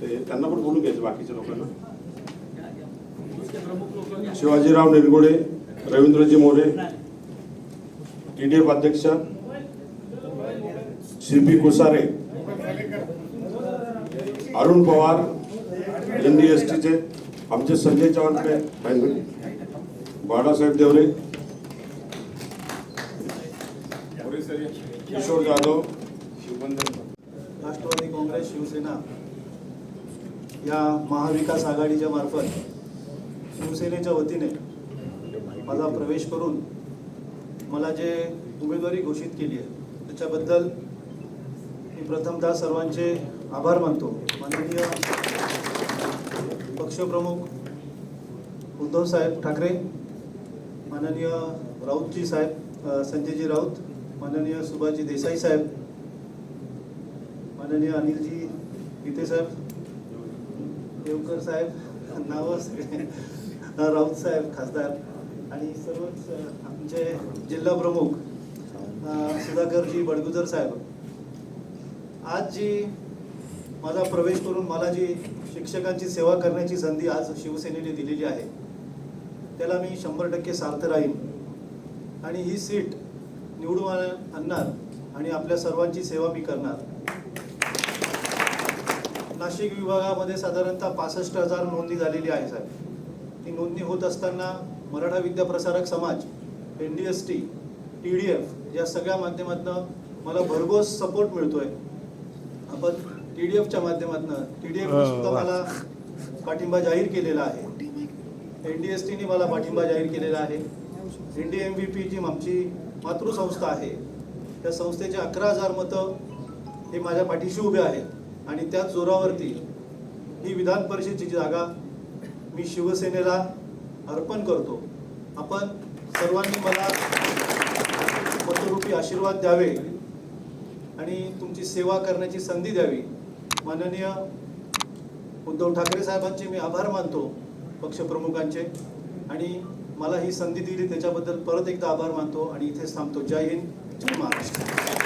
ते त्यांना पण बोलून घ्यायचं बाकीच्या लोकांना. शिवाजीराव निरगुडे रवींद्रजी मोरे टीडीएफ अध्यक्ष Shilpi Kusare Arun Pawar N D S टीचे आमचे संजय चव्हाण बाळासाहेब देवरे किशोर जाधव राष्ट्रवादी काँग्रेस शिवसेना या महाविकास आघाडीच्या मार्फत शिवसेनेच्या वतीने माझा प्रवेश करून मला जे उमेदवारी घोषित केली आहे त्याच्याबद्दल मी प्रथमतः सर्वांचे आभार मानतो. माननीय पक्षप्रमुख उद्धव साहेब ठाकरे माननीय राऊतजी साहेब संजयजी राऊत माननीय सुभाषजी देसाई साहेब माननीय अनिलजी गीते साहेब देवकर साहेब नाव राऊत साहेब खासदार आणि सर्वच आमचे जिल्हा प्रमुख सुधाकरजी बडगुजर साहेब. आज जी माझा प्रवेश करून मला जी शिक्षकांची सेवा करण्याची संधी आज शिवसेनेने दिलेली आहे त्याला मी शंभर टक्के सार्थ राहीन. आणि ही सीट निवडून आण- आणणार आणि आपल्या सर्वांची सेवा मी करणार. नाशिक विभागामध्ये साधारणतः पासष्ट हजार नोंदणी झालेली आहे साहेब. ती नोंदणी होत असताना Maratha Vidya Prasarak Samaj N D S T T D F या सगळ्या माध्यमातून मला भरघोस सपोर्ट मिळतोय. आपण टी डी एफच्या माध्यमातून टी डी एफने सुद्धा मला पाठिंबा जाहीर केलेला आहे. एन डी एस टीने मला पाठिंबा जाहीर केलेला आहे. N D M V P ji आमची मातृसंस्था आहे. त्या संस्थेचे अकरा हजार मतं हे माझ्या पाठीशी उभे आहेत. आणि त्याच जोरावरती ही विधान परिषदेची जागा मी शिवसेनेला अर्पण करतो. आपण सर्वांनी मला मतरूपी आशीर्वाद द्यावे आणि तुमची सेवा करण्याची संधी द्यावी. माननीय उद्धव ठाकरे साहेबांचे मी आभार मानतो पक्षप्रमुखांचे. आणि मला ही संधी दिली त्याच्याबद्दल परत एकदा आभार मानतो आणि इथेच थांबतो. जय हिंद जय महाराष्ट्र.